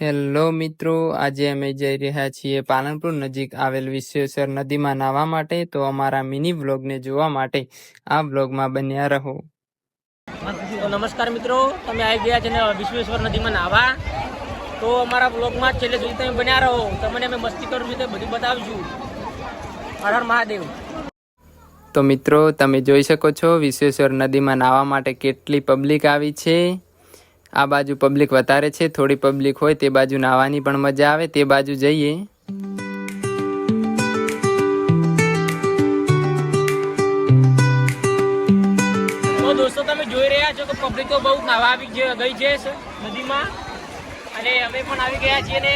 Hello મિત્રો આજે અમે જઈ રહ્યા છીએ પાલનપુર નજીક આવેલ વિશ્વેશ્વર નદીમાં નાહવા માટે. તો અમારા મિની વ્લોગને જોવા માટે આ વ્લોગમાં બન્યા રહો. તો નમસ્કાર મિત્રો તમે આવી ગયા છે વિશ્વેશ્વર નદીમાં નાહવા. તો અમારા વ્લોગમાં છેલ્લે સુધી તમે બન્યા રહો. તમને અમે મસ્તી કરું છું તે બધું બતાવીશું. હર હર મહાદેવ. તો મિત્રો તમે જોઈ શકો છો વિશ્વેશ્વર નદીમાં નાહવા માટે કેટલી પબ્લિક આવી છે. આ બાજુ પબ્લિક વધારે છે થોડી પબ્લિક હોય તે બાજુ નાહવાની પણ મજા આવે તે બાજુ જઈએ. દોસ્તો તમે જોઈ રહ્યા છો કે પબ્લિક તો બહુ નાહવા આવી ગઈ છે નદીમાં. અને અમે પણ આવી ગયા છીએ ને.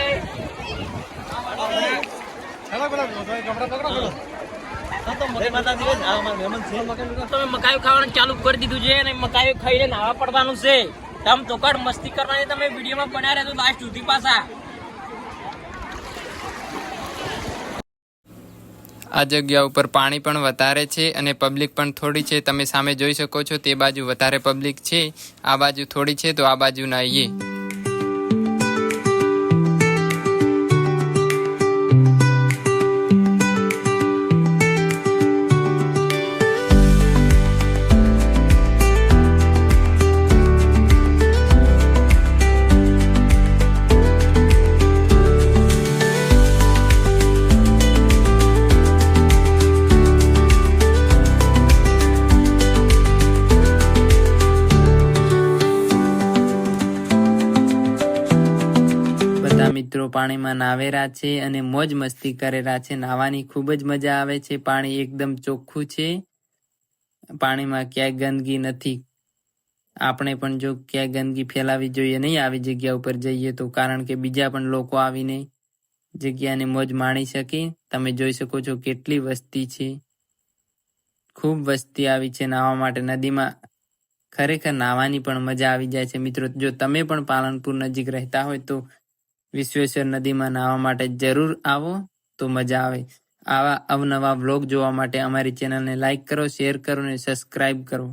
તો અમે ખાવાનું ચાલુ કરી દીધું છે અને મકાયું ખાઈને નાવા પડવાનું છે. તમ તો મસ્તી કરવાની તમે વિડીયોમાં બન્યા રહેજો લાસ્ટ સુધી પાછા. આ જગ્યા ઉપર પાણી પણ વધારે છે અને પબ્લિક પણ થોડી છે. તમે સામે જોઈ શકો છો તે બાજુ વધારે પબ્લિક છે. આ બાજુ થોડી છે તો આ બાજુ ના બધા મિત્રો પાણીમાં નાવેરા છે અને મોજ મસ્તી કરેલા છે. નાવાની ખૂબ જ મજા આવે છે. પાણી એકદમ ચોખ્ખું છે. પાણીમાં ક્યાંય ગંદકી નથી. આપણે પણ જો ક્યાંય ગંદકી ફેલાવી જોઈએ, નહીં આવી જગ્યા ઉપર જઈએ તો, કારણ કે બીજા પણ લોકો આવીને જગ્યાને મોજ માણી શકે. તમે જોઈ શકો છો કેટલી વસ્તી છે. ખૂબ વસ્તી આવી છે નાહવા માટે. નદીમાં ખરેખર નાહવાની પણ મજા આવી જાય છે. મિત્રો, જો તમે પણ પાલનપુર નજીક રહેતા હોય તો વિશ્વેશ્વર નદીમાં નાહવા માટે જરૂર આવો તો મજા આવે. આવા અવનવા વ્લોગ જોવા માટે અમારી ચેનલને લાઈક કરો શેર કરો અને સબસ્ક્રાઇબ કરો.